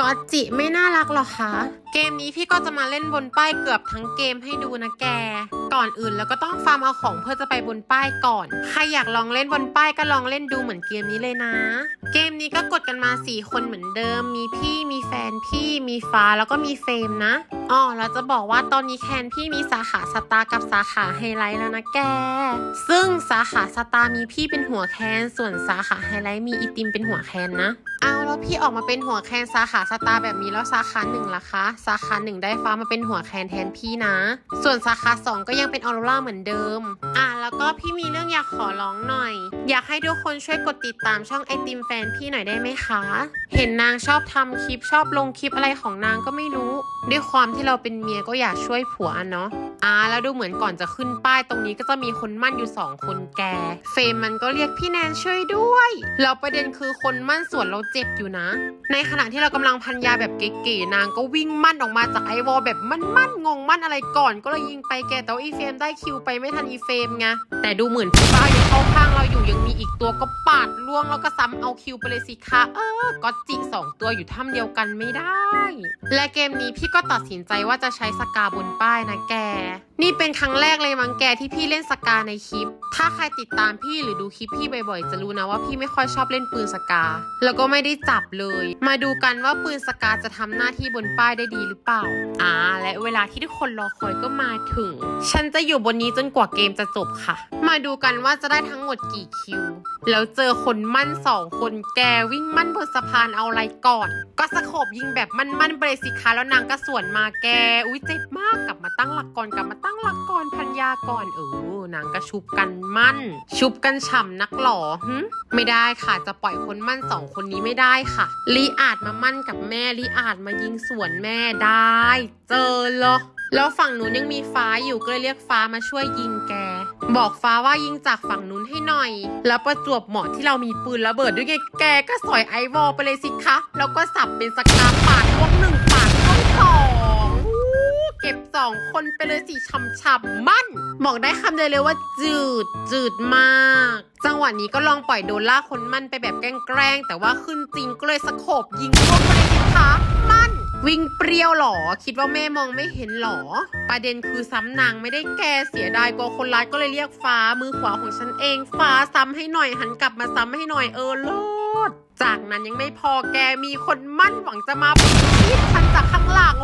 ก็จิไม่น่ารักหรอคะ เกมนี้พี่ก็จะมาเล่นบนป้ายเกือบทั้งเกมให้ดูนะแก ก่อนอื่นแล้วก็ต้องฟาร์มเอาของเพื่อจะไปบนป้ายก่อน ใครอยากลองเล่นบนป้ายก็ลองเล่นดูเหมือนเกมนี้เลยนะ เกมนี้ก็กดกันมา 4 คนเหมือนเดิม มีพี่มีแฟนพี่มีฟ้าแล้วก็มีเฟรมนะอ๋อเราจะบอกว่าตอนนี้แคนพี่มีสาขาสตาร์กับสาขาไฮไลท์แล้วนะแก ซึ่งสาขาสตาร์มีพี่เป็นหัวแคนส่วนสาขาไฮไลท์มีอีติมเป็นหัวแคนนะเอาแล้วพี่ออกมาเป็นหัวแคนสาขาสตาร์แบบนี้แล้วสาขาหนึ่งล่ะคะ สาขาหนึ่งได้ฟ้ามาเป็นหัวแคนแทนพี่นะ ส่วนสาขาสองก็ยังเป็นออโรราเหมือนเดิม อะแล้วก็พี่มีเรื่องอยากขอร้องหน่อย อยากให้ทุกคนช่วยกดติดตามช่องไอติมแฟนพี่หน่อยได้ไหมคะ เห็นนางชอบทำคลิปชอบลงคลิปอะไรของนางก็ไม่รู้ ด้วยความที่เราเป็นเมียก็อยากช่วยผัวเนาะ อ่าแล้วดูเหมือนก่อนจะขึ้นป้ายตรงนี้ก็จะมีคนมั่นอยู่สองคนแก เฟรมมันก็เรียกพี่แนนช่วยด้วยแล้วประเด็นคือคนมั่นส่วนเราเจ็บอยู่นะ ในขณะที่เรากำลังพันยาแบบเก๋ๆนางก็วิ่งมั่นออกมาจากไอวอลแบบมั่นมั่นๆงงมั่นอะไรก่อน ก็เลยยิงไปแกแต่ว่าอีเฟรมได้คิวไปไม่ทันอีเฟรมไง แต่ดูเหมือนพี่บ้ายังเข้าข้างเราอยู่ยังมีอีกตัวก็ปาดล่วงแล้วก็ซ้ำเอาคิวไปเลยสิคะเออก็จิสองตัวอยู่ถ้ำเดียวกันไม่ได้ และเกมนี้พี่ก็ตัดสินใจว่าจะใช้สกาบนป้ายนะแก นี่เป็นครั้งแรกเลยมั้งแกที่พี่เล่นสกาในคลิป ถ้าใครติดตามพี่หรือดูคลิปพี่บ่อยๆ จะรู้นะว่าพี่ไม่ค่อยชอบเล่นปืนสกา แล้วก็ไม่ได้จับเลย มาดูกันว่าปืนสกาจะทำหน้าที่บนป้ายได้ดีหรือเปล่า อ่า และเวลาที่ทุกคนรอคอยก็มาถึง ฉันจะอยู่บนนี้จนกว่าเกมจะจบค่ะ มาดูกันว่าจะได้ทั้งหมดกี่คิว แล้วเจอคนมั่นสองคนแกวิ่งมั่นบนสะพานเอาอะไรก่อน ก็สโคบยิงแบบมั่นๆไปเลยสิคะแล้วนางก็สวนมาแก อุ้ยเจ็บมากกลับมาตั้งหลักก่อนกลับมาตั้งหลักก่อนพันยาก่อนเออนางก็ชุบกันมั่น ชุบกันฉ่ำนักหรอหึไม่ได้ค่ะจะปล่อยคนมั่นสองคนนี้ไม่ได้ค่ะลีอาจมามั่นกับแม่ลีอาจมายิงสวนแม่ได้ เจอเหรอแล้วฝั่งนู้นยังมีฟ้าอยู่ก็เลยเรียกฟ้ามาช่วยยิงแก บอกฟ้าว่ายิงจากฝั่งนู้นให้หน่อย แล้วประจวบเหมาะที่เรามีปืนระเบิดด้วยไงแกก็สอยไอวอลไปเลยสิคะ แล้วก็สับเป็นสกาปาดล่วงหนึ่ง สองคนไปเลยสิช่ำๆมั่นบอกได้คำเดียวเลยว่าจืดจืดมาก จังหวะนี้ก็ลองปล่อยโดนล่าคนมั่นไปแบบแกล้งๆแต่ว่าขึ้นจริงก็เลยสะโคบยิงล่วงไปเลยสิคะมั่นวิ่งเปรี้ยวหรอ คิดว่าแม่มองไม่เห็นหรอ ประเด็นคือซ้ำนางไม่ได้แกเสียดายกลัวคนร้ายก็เลยเรียกฟ้ามือขวาของฉันเอง ฟ้าซ้ำให้หน่อยหันกลับมาซ้ำให้หน่อยเออโลด จากนั้นยังไม่พอแกมีคนมั่นหวังจะมาปีดฉันจากข้างหลัง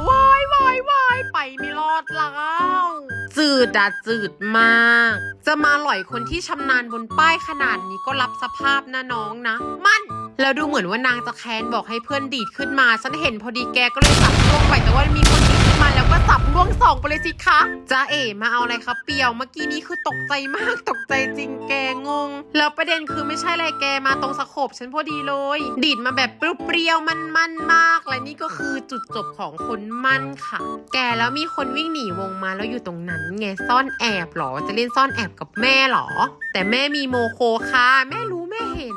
ดอะจืดมาก จะมาหล่อยคนที่ชำนาญบนป้ายขนาดนี้ก็รับสภาพนะน้องนะ มัน แล้วดูเหมือนว่านางจะแค้นบอกให้เพื่อนดีดขึ้นมา ฉันเห็นพอดีแกก็เลยสับลงไปแต่ว่ามีคนดีด ไปเลยสิคะจ้าเอ๋มาเอาอะไรครับเปียวเมื่อกี้นี้คือตกใจมากตกใจจริงแกงง แล้วประเด็นคือไม่ใช่อะไรแกมาตรงสโคบฉันพอดีเลย ดีดมาแบบเปรี้ยวๆมันมาก และนี่ก็คือจุดจบของคนมั่นค่ะ แกแล้วมีคนวิ่งหนีวงมาแล้วอยู่ตรงนั้นไงซ่อนแอบหรอจะเล่นซ่อนแอบกับแม่หรอ แต่แม่มีโมโคค่ะแม่รู้แม่เห็น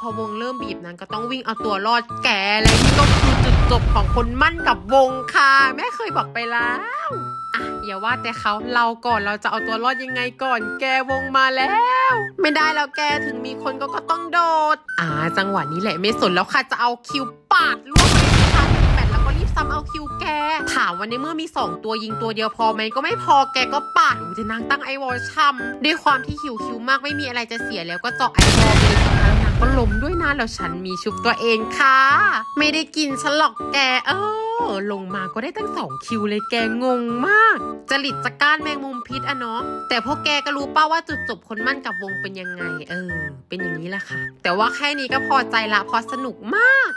พอวงเริ่มบีบนั้นก็ต้องวิ่งเอาตัวรอดแกและนี่ก็คือจุดจบของคนมั่นกับวงค่ะ แม่เคยบอกไปแล้วอะอย่าว่าแต่เขาเราก่อนเราจะเอาตัวรอดยังไงก่อน แกวงมาแล้ว ไม่ได้แล้วแกถึงมีคนก็ก็ต้องโดด อ่า จังหวะนี้แหละไม่สนแล้วค่ะจะเอาคิวปาดล่วงไปค่ะแมทแล้วก็รีบซ้ำเอาคิวแก ถามวันนี้เมื่อมีสองตัวยิงตัวเดียวพอไหมก็ไม่พอแกก็ปาดอูจะนางตั้งไอวอลช่ำด้วยความที่หิวคิวมากไม่มีอะไรจะเสียแล้วก็เจาะไอวอลไป ก็ล้มด้วยนะแล้วฉันมีชุบตัวเองค่ะ ไม่ได้กินฉันหรอกแกเออลงมาก็ได้ตั้งสองคิวเลยแกงงมาก จริตจะก้านแมงมุมพิษอะเนาะแต่พวกแกก็รู้ป้าว่าจุดจบคนมั่นกับวงเป็นยังไง เออ เป็นอย่างนี้แหละค่ะ แต่ว่าแค่นี้ก็พอใจละพอสนุกมาก